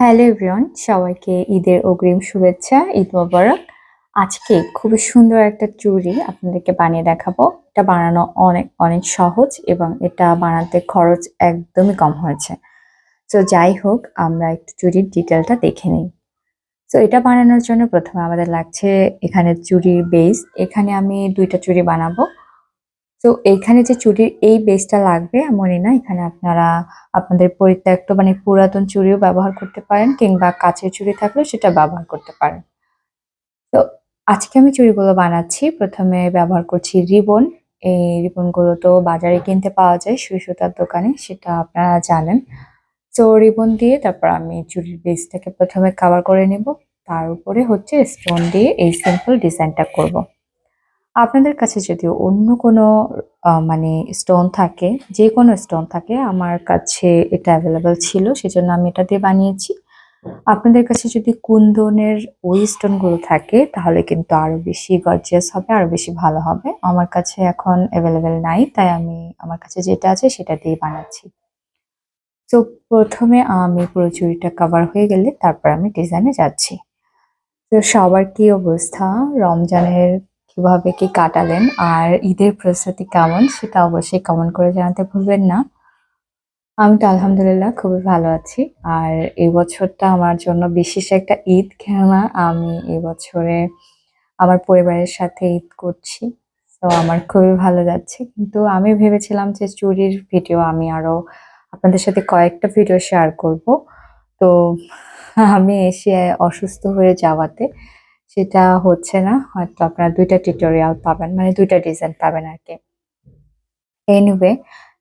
Hello everyone, সবাইকে ঈদের অগ্রিম শুভেচ্ছা, ঈদ মোবারক। আজকে খুবই সুন্দর একটা চুড়ি আপনাদেরকে বানিয়ে দেখাবো। এটা বানানো অনেক অনেক সহজ এবং এটা বানাতে খরচ একদমই কম হয়েছে। তো যাই হোক, আমরা একটু চুরির ডিটেলটা দেখে নিই। তো এটা বানানোর জন্য প্রথমে আমাদের লাগছে এখানে চুরির বেস এখানে আমি দুইটা চুড়ি বানাবো। তো এইখানে যে চুড়ির এই বেসটা লাগবে এমনই না, এখানে আপনারা আপনাদের পরিত্যক্ত মানে পুরাতন চুড়িও ব্যবহার করতে পারেন, কিংবা কাঁচের চুড়ি থাকলেও সেটা ব্যবহার করতে পারেন। তো আজকে আমি চুড়িগুলো বানাচ্ছি। প্রথমে ব্যবহার করছি রিবন। এই রিবনগুলো তো বাজারে কিনতে পাওয়া যায় সুই সুতার দোকানে, সেটা আপনারা জানেন। তো রিবন দিয়ে তারপর আমি চুড়ির বেসটাকে প্রথমে কাভার করে নেব। তার উপরে হচ্ছে স্টোন দিয়ে এই সিম্পল ডিজাইনটা করব। আপনাদের কাছে যদি অন্য কোনো মানে স্টোন থাকে, যে কোনো স্টোন থাকে, আমার কাছে এটা অ্যাভেলেবেল ছিল, সেজন্য আমি এটা দিয়ে বানিয়েছি। আপনাদের কাছে যদি কুন্দনের ওই স্টোনগুলো থাকে, তাহলে কিন্তু আরও বেশি গর্জিয়াস হবে আরও বেশি ভালো হবে। আমার কাছে এখন অ্যাভেলেবেল নাই, তাই আমি আমার কাছে যেটা আছে সেটা দিয়ে বানাচ্ছি। তো প্রথমে আমি পুরো চুড়িটা কভার হয়ে গেলে তারপর আমি ডিজাইনে যাচ্ছি। তো সবার কি অবস্থা? রমজানের কীভাবে কি কাটালেন আর ঈদের প্রস্তুতি কেমন সেটা অবশ্যই কমেন্ট করে জানাতে ভুলবেন না। আমি তো আলহামদুলিল্লাহ খুবই ভালো আছি আর এই বছরটা আমার জন্য বিশেষ একটা ঈদ কেননা আমি এবছরে আমার পরিবারের সাথে ঈদ করছি, তো আমার খুবই ভালো যাচ্ছে। কিন্তু আমি ভেবেছিলাম যে চুরির ভিডিও আমি আরও আপনাদের সাথে কয়েকটা ভিডিও শেয়ার করব। তো আমি এসে অসুস্থ হয়ে যাওয়াতে সেটা হচ্ছে না, হয়তো আপনারা দুইটা টিউটোরিয়াল পাবেন মানে দুইটা ডিজাইন পাবেন আর কি। এনিওয়ে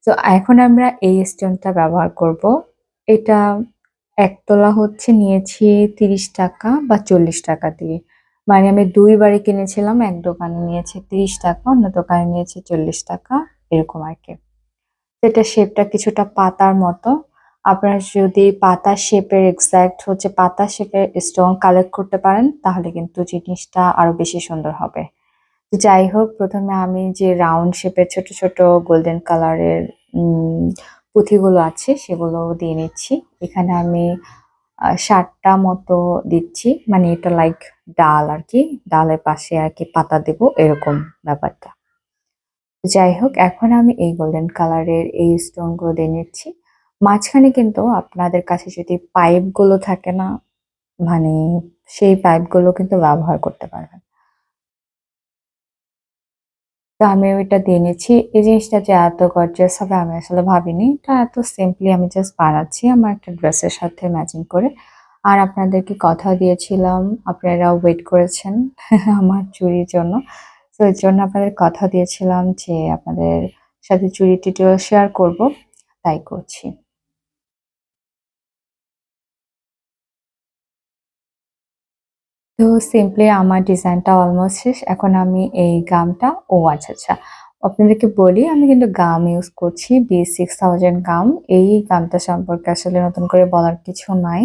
তো এখন আমরা এই স্টোনটা ব্যবহার করব। এটা একতলা হচ্ছে নিয়েছি তিরিশ টাকা বা চল্লিশ টাকা দিয়ে। মানে আমি দুইবারই কিনেছিলাম, এক দোকানে নিয়েছে তিরিশ টাকা, অন্য দোকানে নিয়েছে চল্লিশ টাকা, এরকম আর কি। সেটা শেপটা কিছুটা পাতার মতো। আপনারা যদি পাতা শেপের এক্সাক্ট হচ্ছে পাতা শেপের স্টোন কালেক্ট করতে পারেন, তাহলে কিন্তু জিনিসটা আরও বেশি সুন্দর হবে। যাই হোক প্রথমে আমি যে রাউন্ড শেপের ছোট ছোট গোল্ডেন কালারের পুঁথিগুলো আছে, সেগুলো দিয়ে নিচ্ছি। এখানে আমি ষাটটা মতো দিচ্ছি। মানে এটা লাইক ডাল আর কি। ডালের পাশে আর কি পাতা দেব, এরকম ব্যাপারটা। যাই হোক এখন আমি এই গোল্ডেন কালারের এই স্টোনগুলো দিয়ে নিচ্ছি। মাঝখানে কিন্তু আপনাদের কাছে যদি পাইপগুলো থাকে না মানে সেই পাইপগুলো কিন্তু ব্যবহার করতে পারবেন। তো আমি ওইটা দিয়ে নিচ্ছি। এই জিনিসটা যে এত গর্জিয়াস হবে আমি আসলে ভাবিনি। এটা এত সিম্পলি আমি জাস্ট বানাচ্ছি আমার একটা ড্রেসের সাথে ম্যাচিং করে। আর আপনাদেরকে কথা দিয়েছিলাম আপনারা ওয়েট করেছেন আমার চুরির জন্য। তো এর জন্য আপনাদের কথা দিয়েছিলাম যে আপনাদের সাথে চুরি টিটিও শেয়ার করব, তাই করছি। তো সিম্পলি আমার ডিজাইনটা অলমোস্ট শেষ, এখন আমি এই গামটা, ও আচ্ছা আচ্ছা। আপনাদেরকে বলি, আমি কিন্তু গাম ইউজ করছি বি সিক্স থাউজেন্ড গাম। এই গামটা সম্পর্কে আসলে নতুন করে বলার কিছু নাই।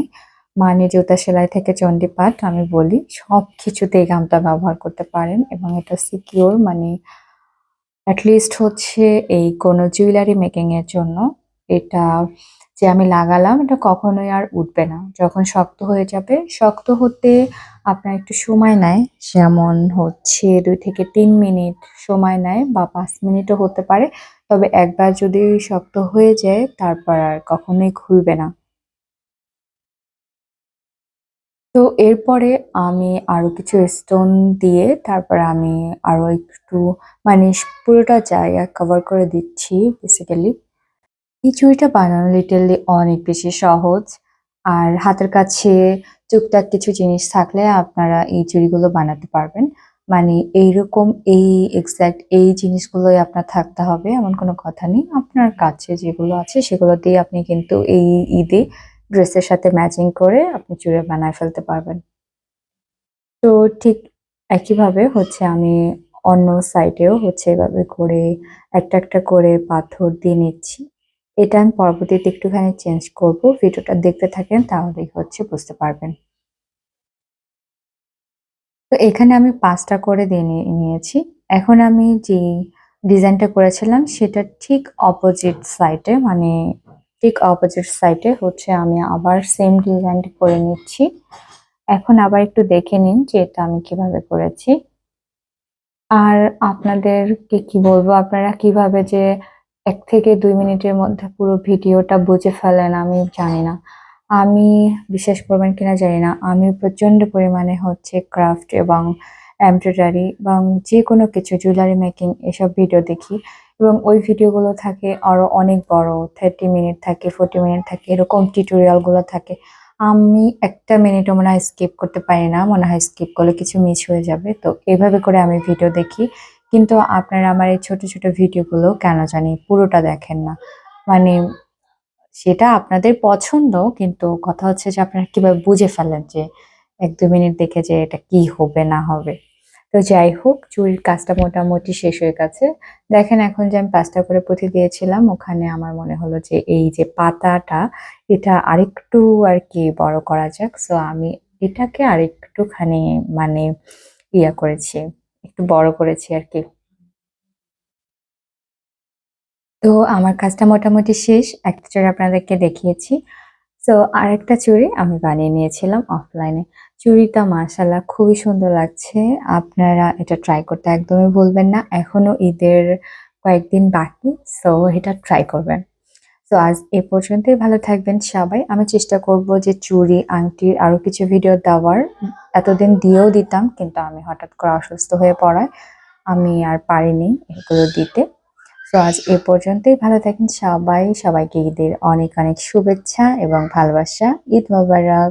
মানে জুতা সেলাই থেকে চণ্ডীপাঠ, আমি বলি, সব কিছুতে এই গামটা ব্যবহার করতে পারেন এবং এটা সিকিউর মানে অ্যাটলিস্ট হচ্ছে এই কোনো জুয়েলারি মেকিং এর জন্য। এটা যে আমি লাগালাম, এটা কখনোই আর উঠবে না। যখন শক্ত হয়ে যাবে, শক্ত হতে আপনার একটু সময় নেয়, যেমন হচ্ছে দুই থেকে তিন মিনিট সময় নেয় বা পাঁচ মিনিটও হতে পারে। তবে একবার যদি শক্ত হয়ে যায়, তারপর আর কখনোই খুলবে না। তো এরপরে আমি আরও কিছু স্টোন দিয়ে তারপর আমি আরও একটু মানে পুরোটা জায়গা কভার করে দিচ্ছি বেসিক্যালি এই চুড়িটা বানানো লিটারলি অনেক বেশি সহজ। আর হাতের কাছে টুকটাক কিছু জিনিস থাকলে আপনারা এই চুড়িগুলো বানাতে পারবেন। মানে এইরকম এই এক্সাক্ট এই জিনিসগুলোই আপনার থাকতে হবে, এমন কোনো কথা নেই। আপনার কাছে যেগুলো আছে সেগুলো দিয়ে আপনি কিন্তু এই ঈদে ড্রেসের সাথে ম্যাচিং করে আপনি চুড়ি বানায় ফেলতে পারবেন। তো ঠিক একইভাবে হচ্ছে আমি অন্য সাইডেও হচ্ছে এভাবে করে একটা একটা করে পাথর দিয়ে নিচ্ছি। এটা আমি পরবর্তীতে একটুখানি চেঞ্জ করব। ভিডিওটা দেখতে থাকেন, তাহলেই হচ্ছে বুঝতে পারবেন। তো এখানে আমি পাঁচটা করে দিয়ে নিয়েছি। এখন আমি যে ডিজাইনটা করেছিলাম, সেটা ঠিক অপোজিট সাইডে মানে ঠিক অপোজিট সাইডে হচ্ছে আমি আবার সেম ডিজাইনটা করে নিচ্ছি। এখন আবার একটু দেখে নিন যে এটা আমি কীভাবে করেছি। আর আপনাদেরকে কি বলব, আপনারা কীভাবে যে এক থেকে দুই মিনিটের মধ্যে পুরো ভিডিওটা বুঝে ফেলেন, আমি জানি না। আমি বিশ্বাস করবেন কিনা জানি না, আমি প্রচণ্ড পরিমাণে হচ্ছে ক্রাফট এবং এমব্রয়ডারি এবং যে কোনো কিছু জুয়েলারি মেকিং এসব ভিডিও দেখি এবং ওই ভিডিওগুলো থাকে আরও অনেক বড় থার্টি মিনিট থাকে ফোর্টি মিনিট থাকে, এরকম টিউটোরিয়ালগুলো থাকে। আমি একটা মিনিটও মনে হয় স্কিপ করতে পারি না, মনে হয় স্কিপ করলে কিছু মিস হয়ে যাবে। তো এভাবে করে আমি ভিডিও দেখি। কিন্তু আপনারা আমার এই ছোট ছোট ভিডিওগুলো কেন জানি পুরোটা দেখেন না। মানে সেটা আপনাদের পছন্দ, কিন্তু কথা হচ্ছে যে আপনারা কীভাবে বুঝে ফেলেন যে এক দু মিনিট দেখে যে এটা কি হবে, না হবে। তো যাই হোক, চুরির কাজটা মোটামুটি শেষ হয়ে গেছে। দেখেন এখন যে আমি পাঁচটা করে পুঁথি দিয়েছিলাম, ওখানে আমার মনে হলো যে এই যে পাতাটা, এটা আরেকটু আর কি বড় করা যাক। সো আমি এটাকে আরেকটুখানি মানে ইয়া করেছি। বড় করেছি আর কি। তো আমার কাজটা মোটামুটি শেষ, একটা চুড়ি আপনাদেরকে দেখিয়েছি। সো আরেকটা চুড়ি আমি বানিয়ে নিয়েছিলাম অফলাইনে চুড়িটা মাশাল্লাহ খুবই সুন্দর লাগছে, আপনারা এটা ট্রাই করতে একদমই ভুলবেন না, এখনও ঈদের কয়েকদিন বাকি সো এটা ট্রাই করবেন। তো আজ এ পর্যন্তই, ভালো থাকবেন সবাই। আমি চেষ্টা করব যে চুরি, আংটির আরও কিছু ভিডিও দেওয়ার। এতদিন দিয়েও দিতাম, কিন্তু আমি হঠাৎ করে অসুস্থ হয়ে পড়ায় আমি আর পারিনি এগুলো দিতে। তো আজ এ পর্যন্তই, ভালো থাকেন সবাই। সবাইকে ঈদের অনেক অনেক শুভেচ্ছা এবং ভালোবাসা। ঈদ মোবারক।